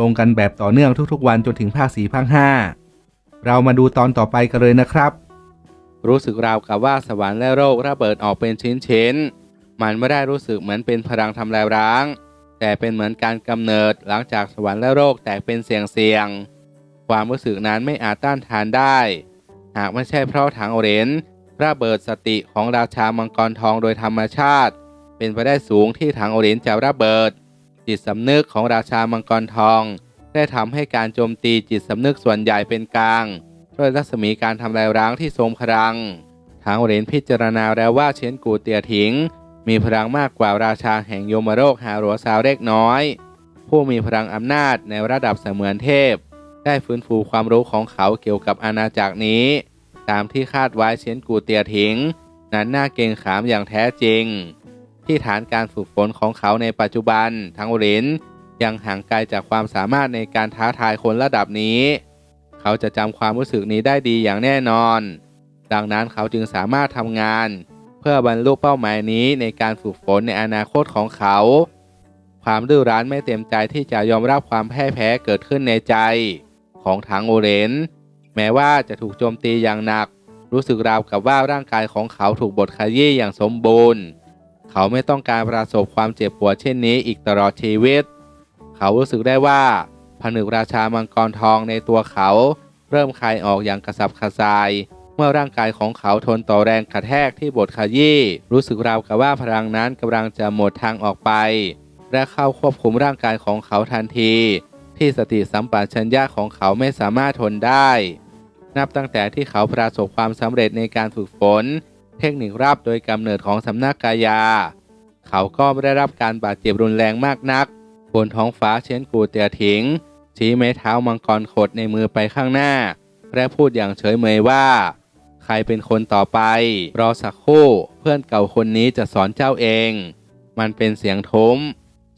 ลงกันแบบต่อเนื่องทุกๆ วันจนถึงภาคสี่ภาคห้าเรามาดูตอนต่อไปกันเลยนะครับ รู้สึกราวกับว่าสวรรค์และโลกระเบิดออกเป็นชิ้นๆมันไม่ได้รู้สึกเหมือนเป็นพลังทำลายร้าง แต่เป็นเหมือนการกำเนิดหลังจากสวรรค์และโลกแตกเป็นเสียงเสียงๆความรู้สึกนั้นไม่อาจต้านทานได้ หากไม่ใช่เพราะถังโอเรนระเบิดสติของราชามังกรทองโดยธรรมชาติ เป็นไปได้สูงที่ถังโอเรนจะระเบิด จิตสำนึกของราชามังกรทอง ได้ทำให้การโจมตีจิตสำนึกส่วนใหญ่เป็นกลางด้วยรัศมีการทำลายร้างที่ทรงพลัง ทางโอเรนพิจารณาแล้วว่าเชนกูเตียถิง มีพลังมากกว่าราชาแห่งโยมโรคฮารัวซาวเล็กน้อย ผู้มีพลังอำนาจในระดับเสมือนเทพ ได้ฟื้นฟูความรู้ของเขาเกี่ยวกับอาณาจักรนี้ ตามที่คาดไว้เชนกูเตียถิง นั้นน่าเกรงขามอย่างแท้จริง ที่ฐานการฝึกฝนของเขาในปัจจุบัน ทั้งโอเรนยังห่างไกลจากความสามารถในการท้าทายคนระดับนี้ เขาจะจำความรู้สึกนี้ได้ดีอย่างแน่นอน ดังนั้นเขาจึงสามารถทำงาน เพื่อบรรลุเป้าหมายนี้ในการฝึกฝนในอนาคตของเขา ความดื้อรั้นไม่เต็มใจที่จะยอมรับความแพ้แพ้เกิดขึ้นในใจ ของทางโอเรนแม้ว่าจะถูกโจมตีอย่างหนัก รู้สึกราวกับว่าร่างกายของเขาถูกบดขยี้อย่างสมบูรณ์ เขาไม่ต้องการประสบความเจ็บปวดเช่นนี้อีกตลอดชีวิต เขารู้สึกได้ว่าผนึกราชามังกรทองในตัวเขา เริ่มคลายออกอย่างกระสับกระส่าย เมื่อร่างกายของเขาทนต่อแรงกระแทกที่บดขยี้รู้สึกราวกับว่าพลังนั้นกำลังจะหมดทางออกไป และเข้าควบคุมร่างกายของเขาทันที ที่สติสัมปชัญญะของเขาไม่สามารถทนได้ นับตั้งแต่ที่เขาประสบความสำเร็จในการฝึกฝน เทคนิครับโดยกำเนิดของสำนักกายา เขาก็ไม่ได้รับการบาดเจ็บรุนแรงมากนัก บนท้องฟ้าเช่นกูเตียถิง ชี้ไม้เท้ามังกรขดในมือไปข้างหน้า และพูดอย่างเฉยเมยว่า ใครเป็นคนต่อไป รอสักครู่เพื่อนเก่าคนนี้จะสอนเจ้าเอง มันเป็นเสียงทุ้ม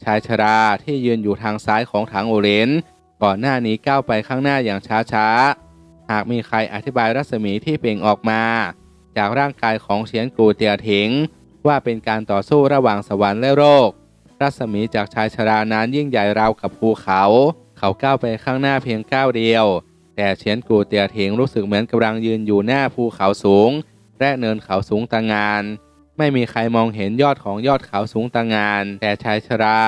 ชายชราที่ยืนอยู่ทางซ้ายของถังโอเรนก่อนหน้านี้ก้าวไปข้างหน้าอย่างช้าๆ หากมีใครอธิบายรัศมีที่เปล่งออกมา จากร่างกายของเฉียนกูเตียถิง ว่าเป็นการต่อสู้ระหว่างสวรรค์และโลกรัศมีจากชายชรานั้นยิ่งใหญ่ราวกับภูเขา เขาก้าวไปข้างหน้าเพียงก้าวเดียว แต่เฉียนกูเตียถิงรู้สึกเหมือนกำลังยืนอยู่หน้าภูเขาสูง และเนินเขาสูงต่างงาน ไม่มีใครมองเห็นยอดของยอดเขาสูงต่างงาน แต่ชายชรา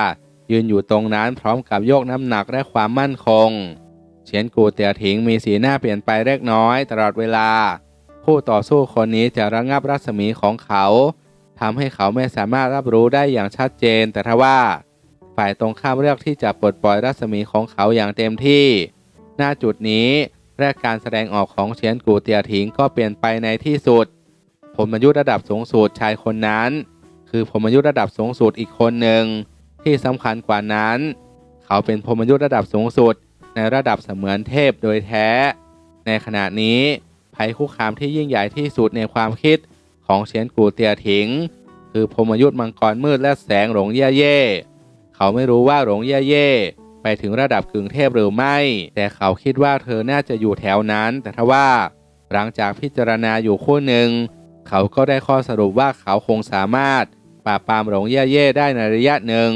ยืนอยู่ตรงนั้นพร้อมกับโยกน้ำหนักและความมั่นคง เฉียนกูเตียถิงมีสีหน้าเปลี่ยนไปเล็กน้อยตลอดเวลา ผู้ต่อสู้คนนี้จะระงับรัศมีของเขาทำให้เขาไม่สามารถรับรู้ได้อย่างชัดเจน แต่ทว่า ฝ่ายตรงข้ามเลือกที่จะปลดปล่อยรัศมีของเขาอย่างเต็มที่ หน้าจุดนี้และการแสดงออกของเฉียนกูเตียถิงก็เปลี่ยนไปในที่สุด ผมยุทธระดับสูงสุดชายคนนั้น คือผมยุทธระดับสูงสุดอีกคนหนึ่งที่สำคัญกว่านั้น เขาเป็นพรมยุทธระดับสูงสุดในระดับเสมือนเทพโดยแท้ ในขณะนี้ ภัยคุกคามที่ยิ่งใหญ่ที่สุดในความคิดของเฉียนกูเตียถิง คือพมยุทธมังกรมืดและแสงหลงเย่เย่เขาไม่รู้ว่าหลงเย่เย่ไปถึงระดับกึ่งเทพหรือไม่ แต่เขาคิดว่าเธอน่าจะอยู่แถวนั้น แต่ทว่า หลังจากพิจารณาอยู่คู่หนึ่ง เขาก็ได้ข้อสรุปว่าเขาคงสามารถปราบปรามหลงเย่เย่ได้ในระยะหนึ่ง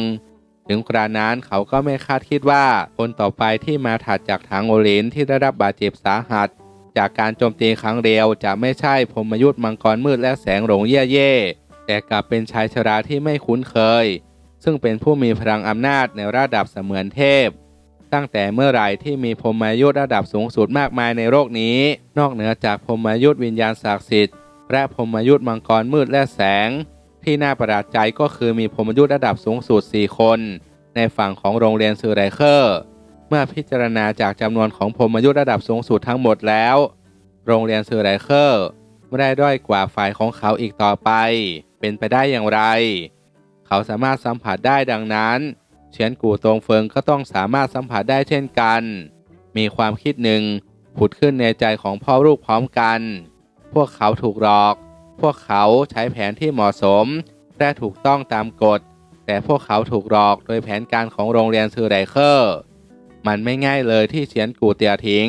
ถึงกรานั้นเขาก็ไม่คาดคิดว่าคนต่อไปที่มาถัดจากทางโอลินที่ได้รับบาดเจ็บสาหัส จากการโจมตีครั้งเดียว จะไม่ใช่พมยุทธมังกรมืดและแสงหลงเย่เย่แต่กลับเป็นชายชราที่ไม่คุ้นเคย ซึ่งเป็นผู้มีพลังอำนาจในระดับเสมือนเทพ ตั้งแต่เมื่อไหร่ที่มีพรหมยุทธระดับสูงสุดมากมายในโลกนี้ นอกเหนือจากพรหมยุทธวิญญาณศักดิ์สิทธิ์และพรหมยุทธมังกรมืดและแสง ที่น่าประหลาดใจก็คือมีพรหมยุทธระดับสูงสุด 4 คน ในฝั่งของโรงเรียนซือไรเคอร์ เมื่อพิจารณาจากจำนวนของพรหมยุทธระดับสูงสุดทั้งหมดแล้ว โรงเรียนเซือไรเคอร์ไม่ได้ด้อยกว่าฝ่ายของเขาอีกต่อไป เป็นไปได้อย่างไร เขาสามารถสัมผัสได้ดังนั้น เฉียนกูตรงเฟิงก็ต้องสามารถสัมผัสได้เช่นกัน มีความคิดหนึ่งผุดขึ้นในใจของพ่อลูกพร้อมกัน พวกเขาถูกหลอก พวกเขาใช้แผนที่เหมาะสม และถูกต้องตามกฎ แต่พวกเขาถูกหลอกโดยแผนการของโรงเรียนซือไรเคอร์ มันไม่ง่ายเลยที่เฉียนกูเตียถิง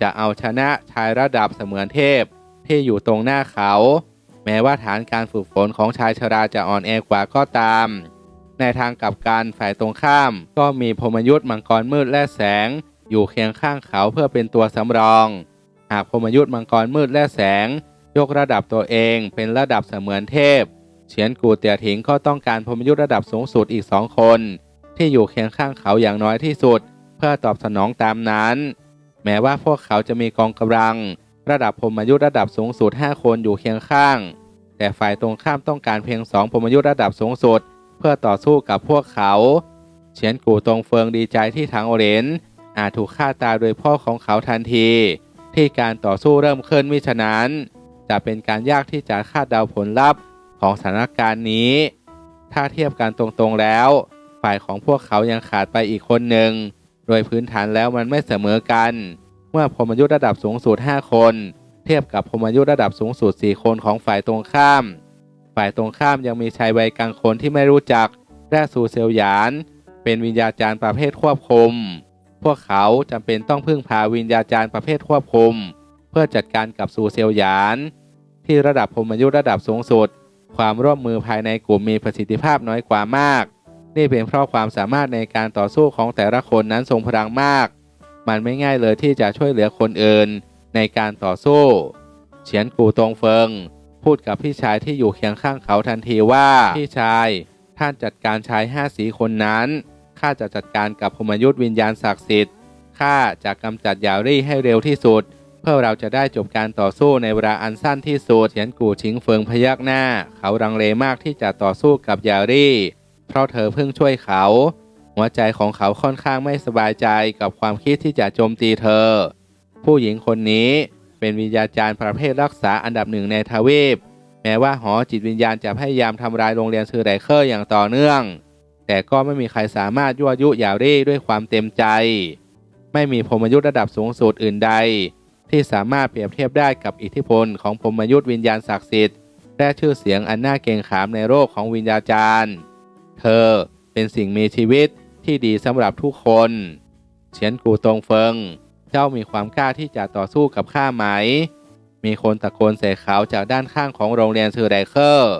จะเอาชนะชายระดับเสมือนเทพ ที่อยู่ตรงหน้าเขา แม้ว่าฐานการฝึกฝนของชายชราจะอ่อนแอกว่าก็ตาม ในทางกลับกันฝ่ายตรงข้าม ก็มีพมยุทธ์มังกรมืดและแสง อยู่เคียงข้างเขาเพื่อเป็นตัวสำรอง หากพมยุทธ์มังกรมืดและแสง ยกระดับตัวเองเป็นระดับเสมือนเทพเฉียนกูเตียถิงก็ต้องการพมยุทธ์ระดับสูงสุดอีกสองคน ที่อยู่เคียงข้างเขาอย่างน้อยที่สุด พื่อตอบสนองตามนั้น แม้ว่าพวกเขาจะมีกองกำลัง ระดับพมยุทธระดับสูงสุด 5 คนอยู่เคียงข้าง แต่ฝ่ายตรงข้ามต้องการเพียงสองพมยุทธระดับสูงสุด เพื่อต่อสู้กับพวกเขาเฉียนกูตรงเฟิงดีใจที่ทางโอเรนอาจถูกฆ่าตายโดยพ่อของเขาทันที ที่การต่อสู้เริ่มขึ้นมิฉะนั้น จะเป็นการยากที่จะคาดเดาผลลัพธ์ของสถานการณ์นี้ ถ้าเทียบกันตรงๆแล้ว ฝ่ายของพวกเขายังขาดไปอีกคนหนึ่ง โดยพื้นฐานแล้วมันไม่เสมอกัน เมื่อพมยุทธ์ระดับสูงสุด 5 คน เทียบกับพมยุทธ์ระดับสูงสุด 4 คนของฝ่ายตรงข้าม ฝ่ายตรงข้ามยังมีชายวัยกลางคนที่ไม่รู้จักแร่ซูเซลยาน เป็นวิญญาจารย์ประเภทควบคุม พวกเขาจำเป็นต้องพึ่งพาวิญญาจารย์ประเภทควบคุม เพื่อจัดการกับซูเซลยาน ที่ระดับพมยุทธ์ระดับสูงสุด ความร่วมมือภายในกลุ่มมีประสิทธิภาพน้อยกว่ามาก นี่เป็นเพราะความสามารถในการต่อสู้ของแต่ละคนนั้นทรงพลังมาก มันไม่ง่ายเลยที่จะช่วยเหลือคนอื่นในการต่อสู้ เฉียนกูตงเฟิง พูดกับพี่ชายที่อยู่เคียงข้างเขาทันทีว่า พี่ชาย ท่านจัดการชายห้าสีคนนั้น ข้าจะจัดการกับพมยุทธวิญญาณศักดิ์สิทธิ์ ข้าจะกำจัดยารี่ให้เร็วที่สุด เพื่อเราจะได้จบการต่อสู้ในเวลาอันสั้นที่สุด เฉียนกูชิงเฟิงพยักหน้า เขารังเลมากที่จะต่อสู้กับยารี่ เพราะเธอเพิ่งช่วยเขา หัวใจของเขาค่อนข้างไม่สบายใจกับความคิดที่จะโจมตีเธอ ผู้หญิงคนนี้เป็นวิญญาจารย์ประเภทรักษาอันดับหนึ่งในทวีป แม้ว่าหอจิตวิญญาณจะพยายามทำลายโรงเรียนซือไรเคอร์อย่างต่อเนื่อง แต่ก็ไม่มีใครสามารถยั่วยุยารี่ด้วยความเต็มใจ ไม่มีพรหมยุทธ์ระดับสูงสุดอื่นใด ที่สามารถเปรียบเทียบได้กับอิทธิพลของพรหมยุทธ์วิญญาณศักดิ์สิทธิ์และชื่อเสียงอันน่าเกรงขามในโลกของวิญญาจารย์ เธอเป็นสิ่งมีชีวิตที่ดีสำหรับทุกคนเฉียนกูตรงเฟิง เจ้ามีความกล้าที่จะต่อสู้กับข้าไหม มีคนตะโกนใส่เขาจากด้านข้างของโรงเรียนซือไรเคอร์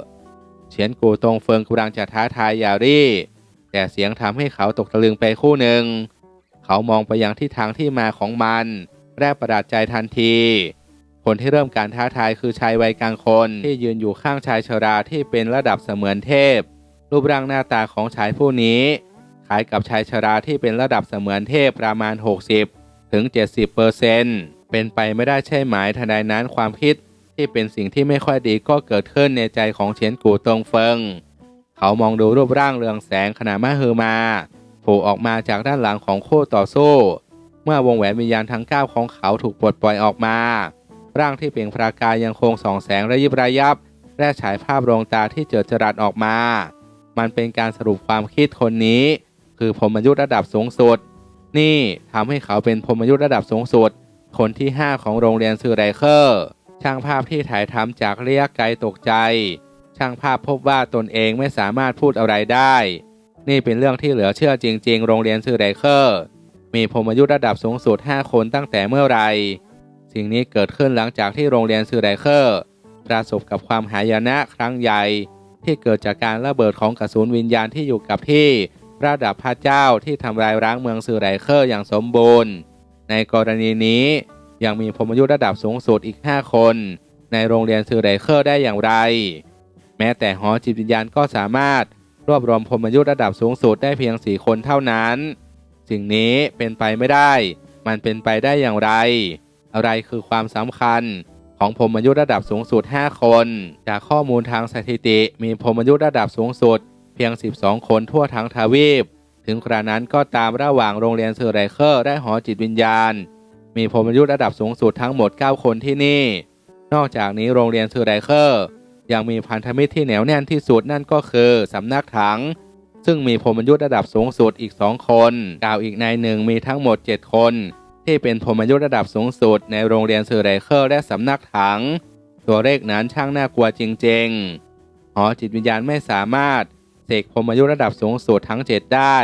เฉียนกูตรงเฟิงกำลังจะท้าทายยารี่ แต่เสียงทำให้เขาตกตะลึงไปคู่หนึ่ง เขามองไปยังที่ทางที่มาของมันแรกประหลาดใจทันที คนที่เริ่มการท้าทายคือชายวัยกลางคนที่ยืนอยู่ข้างชายชราที่เป็นระดับเสมือนเทพ รูปร่างหน้าตาของชายผู้นี้คล้ายกับชายชราที่เป็นระดับเสมือนเทพประมาณ 60 ถึง 70เปอร์เซนต์เป็นไปไม่ได้ใช่ไหมทนใดนั้นความคิดที่เป็นสิ่งที่ไม่ค่อยดีก็เกิดขึ้นในใจของเฉียนกูตงเฟิง เขามองดูรูปร่างเรืองแสงขนาดมหึมาโผล่ออกมาจากด้านหลังของคู่ต่อสู้ เมื่อวงแหวนวิญญาณทั้ง 9 ของเขาถูกปลดปล่อยออกมา ร่างที่เปล่งประกายยังคงส่องแสงระยิบระยับ และฉายภาพดวงตาที่เจิดจรัสออกมา มันเป็นการสรุปความคิดคนนี้ คือพรหมยุทธ์ระดับสูงสุด นี่ทำให้เขาเป็นพรหมยุทธ์ระดับสูงสุด คนที่ 5 ของโรงเรียนซือไรเคอร์ ช่างภาพที่ถ่ายทำจากเรียกไกลตกใจ ช่างภาพพบว่าตนเองไม่สามารถพูดอะไรได้ นี่เป็นเรื่องที่เหลือเชื่อจริง ๆ โรงเรียนซือไรเคอร์ มีพรหมยุทธ์ระดับสูงสุด 5 คนตั้งแต่เมื่อไหร่สิ่งนี้เกิดขึ้นหลังจากที่โรงเรียนซือไรเคอร์ประสบกับความหายนะครั้งใหญ่ ที่เกิดจากการระเบิดของกระสุนวิญญาณที่อยู่กับที่ระดับพระเจ้าที่ทำลายร้างเมืองซือไรเคอร์อย่างสมบูรณ์ ในกรณีนี้ยังมีพรมยุทธ์ระดับสูงสุดอีก 5 คน ในโรงเรียนซือไรเคอร์ได้อย่างไร แม้แต่หอจิตวิญญาณก็สามารถรวบรวมพรมยุทธ์ระดับสูงสุดได้เพียง 4 คนเท่านั้น สิ่งนี้เป็นไปไม่ได้ มันเป็นไปได้อย่างไร อะไรคือความสำคัญ ของพรหมยุทธ์ระดับสูงสุด 5 คน จากข้อมูลทางสถิติ มีพรหมยุทธ์ระดับสูงสุด เพียง 12 คนทั่วทั้งทวีป ถึงกระนั้นก็ตามระหว่างโรงเรียนเซอร์ไรเคอร์และหอจิตวิญญาณ มีพรหมยุทธ์ระดับสูงสุดทั้งหมด 9 คนที่นี่ นอกจากนี้โรงเรียนเซอร์ไรเคอร์ยังมีพันธมิตรที่เหนียวแน่นที่สุดนั่นก็คือสำนักถัง ซึ่งมีพรหมยุทธ์ระดับสูงสุดอีกสองคน กล่าวอีกนายหนึ่งมีทั้งหมด 7 คน ที่เป็นพรหมยุทธระดับสูงสุดในโรงเรียนเซอร์ไรเคิลและสำนักถัง ตัวเลขนั้นช่างน่ากลัวจริงๆ หอจิตวิญญาณไม่สามารถเสกพรหมยุทธระดับสูงสุดทั้ง7ได้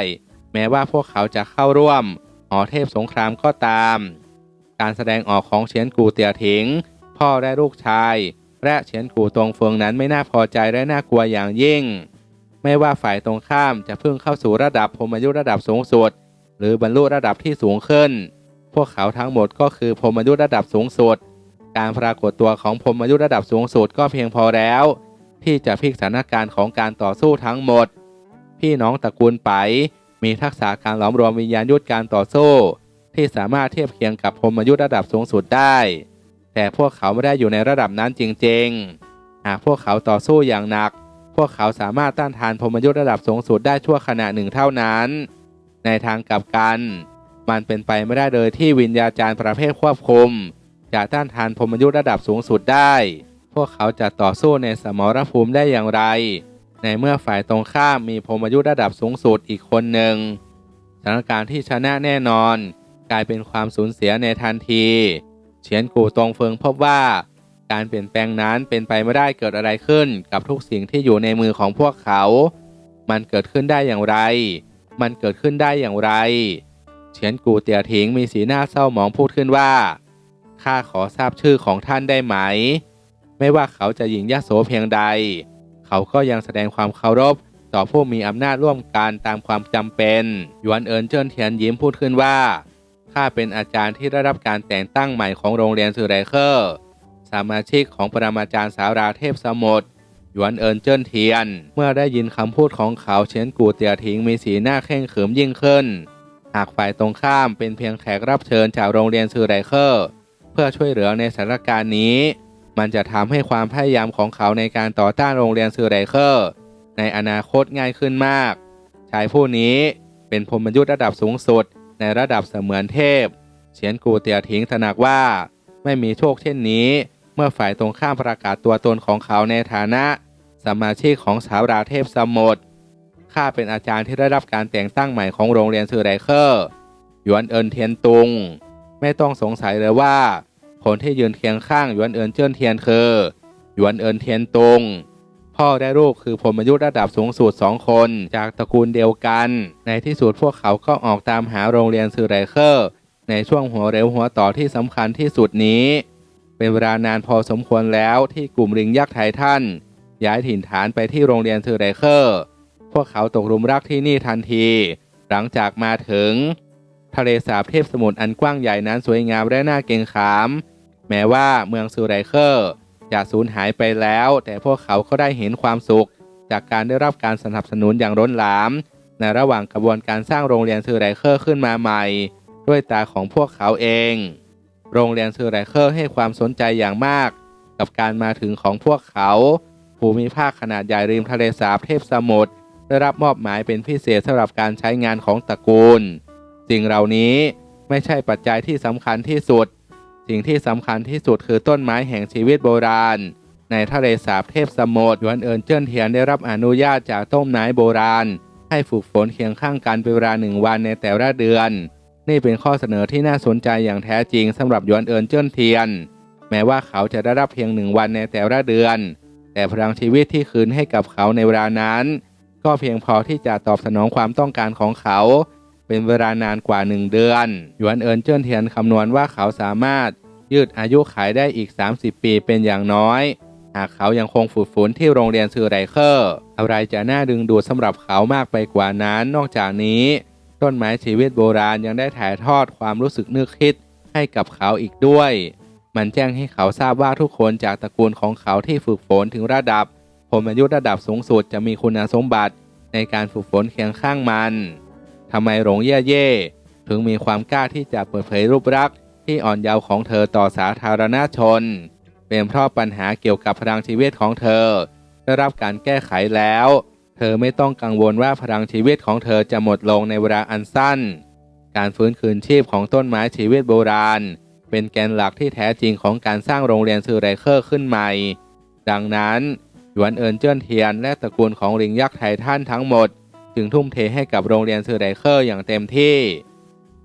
แม้ว่าพวกเขาจะเข้าร่วม หอเทพสงครามก็ตาม การแสดงออกของเฉียนกูเตียถิง พ่อและลูกชาย และเฉียนกูตรงเฟิงนั้นไม่น่าพอใจและน่ากลัวอย่างยิ่ง ไม่ว่าฝ่ายตรงข้ามจะเพิ่งเข้าสู่ระดับพรหมยุทธระดับสูงสุด หรือบรรลุระดับที่สูงขึ้น พวกเขาทั้งหมดก็คือพรหมยุทธ์ระดับสูงสุด การปรากฏตัวของพรหมยุทธ์ระดับสูงสุดก็เพียงพอแล้ว ที่จะพลิกสถานการณ์ของการต่อสู้ทั้งหมด พี่น้องตระกูลไป มีทักษะการหลอมรวมวิญญาณยุทธการต่อสู้ ที่สามารถเทียบเคียงกับพรหมยุทธ์ระดับสูงสุดได้ แต่พวกเขาไม่ได้อยู่ในระดับนั้นจริงๆ หากพวกเขาต่อสู้อย่างหนัก พวกเขาสามารถต้านทานพรหมยุทธ์ระดับสูงสุดได้ชั่วขณะหนึ่งเท่านั้น ในทางกลับกัน มันเป็นไปไม่ได้เลยที่วิญญาจารย์ประเภทควบคุม จะต้านทานพรมยุทธ์ระดับสูงสุดได้ พวกเขาจะต่อสู้ในสมรภูมิได้อย่างไร ในเมื่อฝ่ายตรงข้ามมีพรมยุทธ์ระดับสูงสุดอีกคนหนึ่งสถานการณ์ที่ชนะแน่นอน กลายเป็นความสูญเสียในทันทีเฉียนกูตรงเฟิงพบว่า การเปลี่ยนแปลงนั้นเป็นไปไม่ได้เกิดอะไรขึ้นกับทุกสิ่งที่อยู่ในมือของพวกเขา มันเกิดขึ้นได้อย่างไร มันเกิดขึ้นได้อย่างไร เฉียนกูเตียถิงมีสีหน้าเศร้าหมองพูดขึ้นว่า ข้าขอทราบชื่อของท่านได้ไหม ไม่ว่าเขาจะหญิงยโสเพียงใด เขาก็ยังแสดงความเคารพต่อผู้มีอำนาจร่วมกันตามความจำเป็น หยวนเอินเจิ้นเทียนยิ้มพูดขึ้นว่า ข้าเป็นอาจารย์ที่ได้รับการแต่งตั้งใหม่ของโรงเรียนสื่อไรเคอร์ สมาชิกของปรมาจารย์สาวราเทพสมุทรหยวนเอินเจิ้นเทียน เมื่อได้ยินคำพูดของเขาเฉียนกูเตียทิงมีสีหน้าเข่งขรึมยิ่งขึ้น หากฝ่ายตรงข้ามเป็นเพียงแขกรับเชิญจากโรงเรียนสื่อไรเคอร์เพื่อช่วยเหลือในสถานการณ์นี้ มันจะทำให้ความพยายามของเขาในการต่อต้านโรงเรียนสื่อไรเคอร์ในอนาคตง่ายขึ้นมาก ชายผู้นี้เป็นพรหมยุทธระดับสูงสุด ในระดับเสมือนเทพเฉียนกูเตียทิ้งตระหนักว่าไม่มีโชคเช่นนี้ เมื่อฝ่ายตรงข้ามประกาศตัวตนของเขาในฐานะ สมาชิกของสาวราเทพสมุทร ข้าเป็นอาจารย์ที่ได้รับการแต่งตั้งใหม่ของโรงเรียนสื่อไรเคอร์หยวนเอินเทียนตุง ไม่ต้องสงสัยเลยว่า คนที่ยืนเคียงข้างหยวนเอินเจิ้นเทียนคือหยวนเอินเทียนตุง พ่อและลูกคือพรหมยุทธ์ระดับสูงสุดสองคนจากตระกูลเดียวกัน ในที่สุดพวกเขาก็ออกตามหาโรงเรียนสื่อไรเคอร์ในช่วงหัวเร็วหัวต่อที่สำคัญที่สุดนี้ เป็นเวลานานพอสมควรแล้วที่กลุ่มลิงยักษ์ไททันย้ายถิ่นฐานไปที่โรงเรียนสื่อไรเคอร์ พวกเขาตกหลุมรักที่นี่ทันที หลังจากมาถึง ทะเลสาบเทพสมุทรอันกว้างใหญ่นั้นสวยงามและน่าเกรงขาม แม้ว่าเมืองซูไรเคอร์จะสูญหายไปแล้ว แต่พวกเขาก็ได้เห็นความสุข จากการได้รับการสนับสนุนอย่างล้นหลาม ในระหว่างกระบวนการสร้างโรงเรียนซูไรเคอร์ขึ้นมาใหม่ ด้วยตาของพวกเขาเอง โรงเรียนซูไรเคอร์ให้ความสนใจอย่างมาก กับการมาถึงของพวกเขา ภูมิภาคขนาดใหญ่ริมทะเลสาบเทพสมุทร ได้รับมอบหมายเป็นพิเศษสำหรับการใช้งานของตระกูล สิ่งเหล่านี้ไม่ใช่ปัจจัยที่สำคัญที่สุด สิ่งที่สำคัญที่สุดคือต้นไม้แห่งชีวิตโบราณ ในทะเลสาบเทพสมุทรยวนเอินเจิ้นเทียนได้รับอนุญาตจากต้นไม้โบราณ ให้ฝึกฝนเคียงข้างกันเป็นเวลาหนึ่งวันในแต่ละเดือน นี่เป็นข้อเสนอที่น่าสนใจอย่างแท้จริงสำหรับยวนเอินเจิ้นเทียน แม้ว่าเขาจะได้รับเพียงหนึ่งวันในแต่ละเดือน แต่พลังชีวิตที่คืนให้กับเขาในเวลานั้น ก็เพียงพอที่จะตอบสนองความต้องการของเขา เป็นเวลานานกว่าหนึ่งเดือนหยวนเอินเจิ้นเทียนคำนวณว่าเขาสามารถยืดอายุขายได้อีก 30 ปีเป็นอย่างน้อย หากเขายังคงฝึกฝนที่โรงเรียนซือไรเคอร์อะไรจะน่าดึงดูดสำหรับเขามากไปกว่านั้น นอกจากนี้ ต้นไม้ชีวิตโบราณยังได้ถ่ายทอดความรู้สึกนึกคิดให้กับเขาอีกด้วย มันแจ้งให้เขาทราบว่าทุกคนจากตระกูลของเขาที่ฝึกฝนถึงระดับ ผมอายุระดับสูงสุดจะมีคุณสมบัติในการฝึกฝนเคียงข้างมันทำไมหลงเย่เย่ถึงมีความกล้าที่จะเปิดเผยรูปลักษณ์ที่อ่อนเยาว์ของเธอต่อสาธารณชน เป็นเพราะปัญหาเกี่ยวกับพลังชีวิตของเธอ ได้รับการแก้ไขแล้ว เธอไม่ต้องกังวลว่าพลังชีวิตของเธอจะหมดลงในเวลาอันสั้น การฟื้นคืนชีพของต้นไม้ชีวิตโบราณ เป็นแกนหลักที่แท้จริงของการสร้างโรงเรียนซือไรเคอร์ขึ้นใหม่ ดังนั้น หยวนเอินเจิ้นเทียนและตระกูลของลิงยักษ์ไททันทั้งหมด จึงทุ่มเทให้กับโรงเรียนซือไดเคอร์อย่างเต็มที่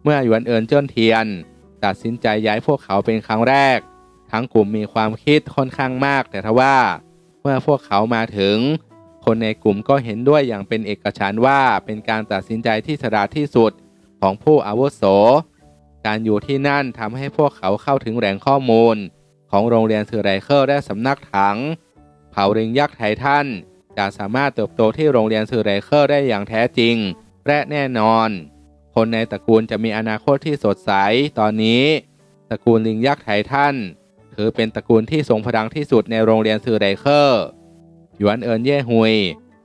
เมื่อหยวนเอินเจิ้นเทียน ตัดสินใจย้ายพวกเขาเป็นครั้งแรก ทั้งกลุ่มมีความคิดค่อนข้างมาก แต่ทว่า เมื่อพวกเขามาถึง คนในกลุ่มก็เห็นด้วยอย่างเป็นเอกฉันท์ว่าเป็นการตัดสินใจที่ฉลาที่สุดของผู้อาวุโส การอยู่ที่นั่นทำให้พวกเขาเข้าถึงแหล่งข้อมูล ของโรงเรียนซือไรเคิลและสำนักถัง เผ่าริงยักษ์ไททันจะสามารถเติบโตที่โรงเรียนซือไรเคิลได้อย่างแท้จริง และแน่นอน คนในตระกูลจะมีอนาคตที่สดใส ตอนนี้ ตระกูลลิงยักษ์ไททันถือเป็นตระกูลที่ทรงพลังที่สุดในโรงเรียนซือไรเคิลหยวนเอินเย่ฮุย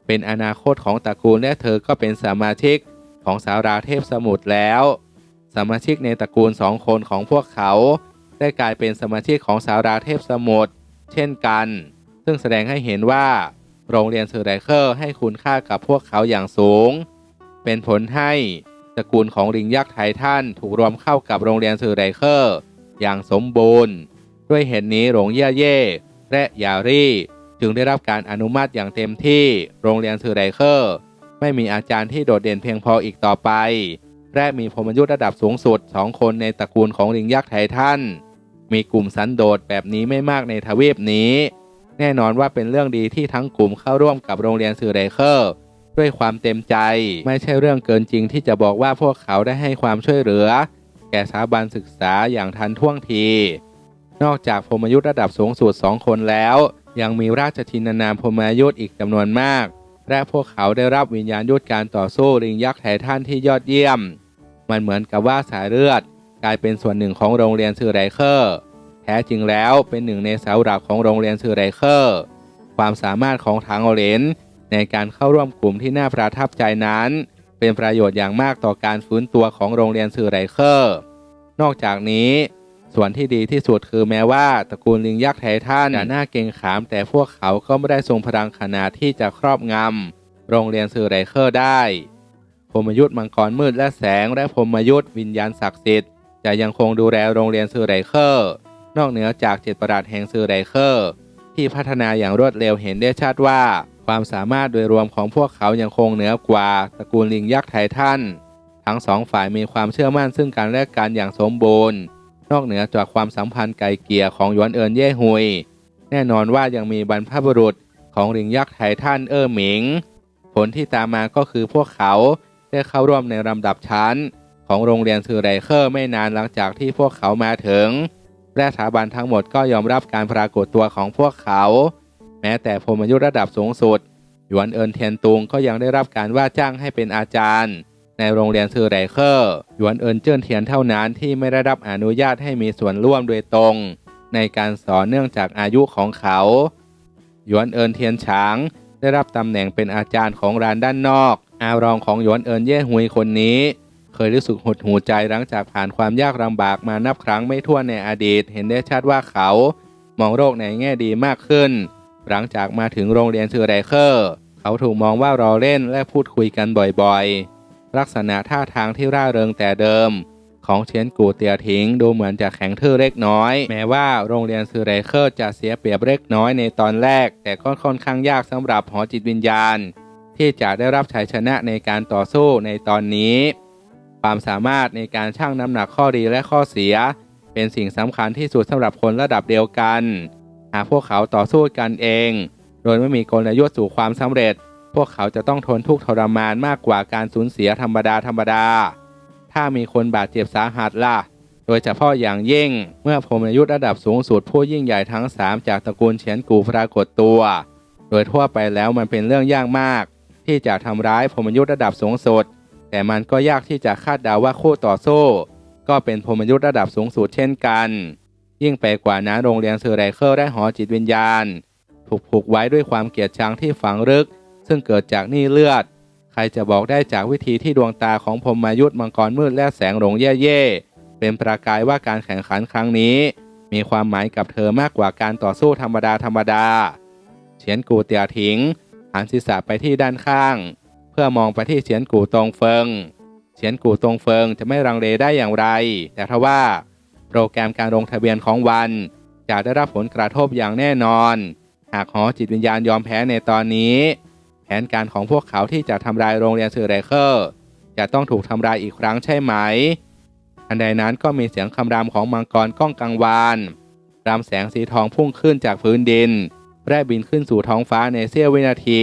เป็นอนาคตของตระกูลและเธอก็เป็นสมาชิกของสาราเทพสมุทรแล้ว สมาชิกในตระกูลสองคนของพวกเขา ได้กลายเป็นสมาชิกของสาราเทพสมุทรเช่นกัน ซึ่งแสดงให้เห็นว่า โรงเรียนเซอร์ไดเคอร์ให้คุณค่ากับพวกเขาอย่างสูง เป็นผลให้ตระกูลของลิงยักษ์ไททันถูกรวมเข้ากับโรงเรียนเซอร์ไดเคอร์อย่างสมบูรณ์ ด้วยเหตุนี้หลงเย่เย่และยารี่จึงได้รับการอนุมัติอย่างเต็มที่โรงเรียนเซอร์ไดเคอร์ไม่มีอาจารย์ที่โดดเด่นเพียงพออีกต่อไปและมีพรมยุทธ์ระดับสูงสุดสองคนในตระกูลของลิงยักษ์ไททัน มีกลุ่มสันโดษแบบนี้ไม่มากในทวีปนี้ แน่นอนว่าเป็นเรื่องดีที่ทั้งกลุ่มเข้าร่วมกับโรงเรียนสื่อไรเคอร์ด้วยความเต็มใจ ไม่ใช่เรื่องเกินจริงที่จะบอกว่าพวกเขาได้ให้ความช่วยเหลือ แก่สถาบันศึกษาอย่างทันท่วงที นอกจากพมยุทธ์ระดับสูงสุดสองคนแล้ว ยังมีราชทินานามพรหมยุทธ์อีกจำนวนมาก และพวกเขาได้รับวิญญาณยุทธการต่อสู้ลิงยักษ์ไททันที่ยอดเยี่ยม มันเหมือนกับว่าสายเลือด กลายเป็นส่วนหนึ่งของโรงเรียนซือไรเคอร์ แท้จริงแล้วเป็นหนึ่งในเสาหลักของโรงเรียนซือไรเคอร์ ความสามารถของทางโอเลนในการเข้าร่วมกลุ่มที่น่าประทับใจนั้น เป็นประโยชน์อย่างมากต่อการฟื้นตัวของโรงเรียนซือไรเคอร์ นอกจากนี้ส่วนที่ดีที่สุดคือแม้ว่าตระกูลลิงยักษ์ไททันจะน่าเกงขาม แต่พวกเขาก็ไม่ได้ทรงพลังขนาดที่จะครอบงำโรงเรียนซือไรเคอร์ได้พรมยุทธ์มังกรมืดและแสงและพรมยุทธ์วิญญาณศักดิ์สิทธิ์จะยังคงดูแลโรงเรียนซือไรเคอร์ นอกเหนือจากเจ็ดประหลาดแห่งซือไรเคอร์ ที่พัฒนาอย่างรวดเร็วเห็นได้ชัดว่า ความสามารถโดยรวมของพวกเขายังคงเหนือกว่าตระกูลลิงยักษ์ไททันทั้งสองฝ่ายมีความเชื่อมั่นซึ่งกันและกันอย่างสมบูรณ์ นอกเหนือจากความสัมพันธ์ไกลเกลี่ยของยวนเอินเย่ฮุย แน่นอนว่ายังมีบรรพบุรุษของลิงยักษ์ไททันเอ้อหมิง ผลที่ตามมาก็คือพวกเขาได้เข้าร่วมในลำดับชั้น ของโรงเรียนซือไรเคอร์ไม่นานหลังจากที่พวกเขามาถึง และสถาบันทั้งหมดก็ยอมรับการปรากฏตัวของพวกเขา แม้แต่พรมยุทธ์ระดับสูงสุดหยวนเอินเทียนตุงก็ยังได้รับการว่าจ้างให้เป็นอาจารย์ ในโรงเรียนซือไรเคอร์หยวนเอินเจิ้นเทียนเท่านั้นที่ไม่ได้รับอนุญาตให้มีส่วนร่วมโดยตรง ในการสอนเนื่องจากอายุของเขาหยวนเอินเทียนฉางได้รับตำแหน่งเป็นอาจารย์ของร้านด้านนอก อารองของหยวนเอินเย่ฮุยคนนี้ ยรู้สึกหดหูใจหลังจากผ่านความยากลำบากมานับครั้งไม่ถ้วนในอดีต เห็นได้ชัดว่าเขามองโลกในแง่ดีมากขึ้น หลังจากมาถึงโรงเรียนซือไรเคอร์ เขาถูกมองว่ารอเล่นและพูดคุยกันบ่อยๆ ลักษณะท่าทางที่ร่าเริงแต่เดิม ของเชนกูเตียทิงดูเหมือนจะแข็งทื่อเล็กน้อย แม้ว่าโรงเรียนซือไรเคอร์จะเสียเปรียบเล็กน้อยในตอนแรก แต่ก็ค่อนข้างยากสำหรับหอจิตวิญญาณ ที่จะได้รับชัยชนะในการต่อสู้ในตอนนี้ ความสามารถในการชั่งน้ำหนักข้อดีและข้อเสีย เป็นสิ่งสำคัญที่สุดสำหรับคนระดับเดียวกัน หากพวกเขาต่อสู้กันเอง โดยไม่มีกลยุทธ์สู่ความสำเร็จ พวกเขาจะต้องทนทุกข์ทรมานมากกว่าการสูญเสียธรรมดาธรรมดา ถ้ามีคนบาดเจ็บสาหัสล่ะ โดยเฉพาะอย่างยิ่ง เมื่อพรมยุทธ์ระดับสูงสุดผู้ยิ่งใหญ่ทั้ง 3 จากตระกูลเฉียนกูปรากฏตัว โดยทั่วไปแล้วมันเป็นเรื่องยากมาก ที่จะทำร้ายพรมยุทธ์ระดับสูงสุด แต่มันก็ยากที่จะคาดเดาว่าคู่ต่อสู้ ก็เป็นพรมยุทธ์ระดับสูงสุดเช่นกัน ยิ่งไปกว่านั้นโรงเรียนเซอร์ไรเคิลและหอจิตวิญญาณ ถูกผูกไว้ด้วยความเกลียดชังที่ฝังลึก ซึ่งเกิดจากนี้เลือด ใครจะบอกได้จากวิธีที่ดวงตาของพรมยุทธ์มังกรมืดและแสงหลงเย่ๆเป็นประกายว่าการแข่งขันครั้งนี้ มีความหมายกับเธอมากกว่าการต่อสู้ธรรมดาธรรมดาเฉียนกูเตียถิงหันศีรษะไปที่ด้านข้าง เพื่อมองไปที่เฉียนกูตรงเฟิงเฉียนกูตรงเฟิงจะไม่รังเลได้อย่างไร แต่ทว่า โปรแกรมการลงทะเบียนของวันจะได้รับผลกระทบอย่างแน่นอน หากหอจิตวิญญาณยอมแพ้ในตอนนี้ แผนการของพวกเขาที่จะทำลายโรงเรียนเซอร์ไรเคอร์ จะต้องถูกทำลายอีกครั้งใช่ไหมทันใดนั้นก็มีเสียงคำรามของมังกรก้องกังวานรำแสงสีทองพุ่งขึ้นจากพื้นดินแร่บินขึ้นสู่ท้องฟ้าในเสี้ยววินาที